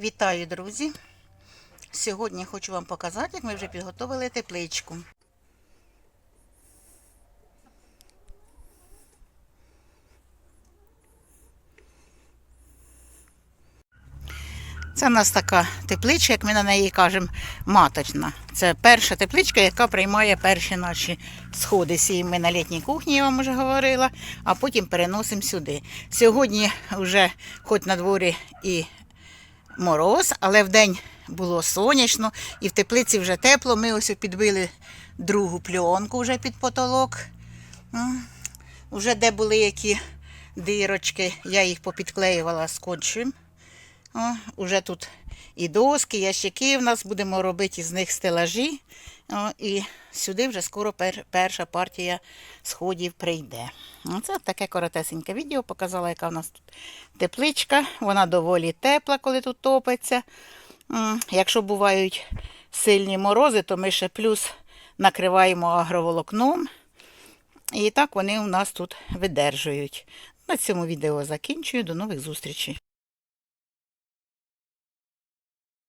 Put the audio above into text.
Вітаю, друзі! Сьогодні хочу вам показати, як ми вже підготовили тепличку. Це в нас така тепличка, як ми на неї кажемо, маточна. Це перша тепличка, яка приймає перші наші сходи. Сіємо ми на літній кухні, я вам вже говорила, а потім переносимо сюди. Сьогодні вже хоч на дворі і мороз, але вдень було сонячно і в теплиці вже тепло. Ми ось підбили другу пленку вже під потолок. Уже де були які дирочки, я їх попідклеювала скотчем. О, уже тут і доски, ящики в нас будемо робити із них стелажі. О, і сюди вже скоро пер, перша партія сходів прийде. Оце таке коротесеньке відео показала, яка в нас тут тепличка. Вона доволі тепла, коли тут топиться. Якщо бувають сильні морози, то ми ще плюс накриваємо агроволокном. І так вони у нас тут видержують. На цьому відео закінчую. До нових зустрічей.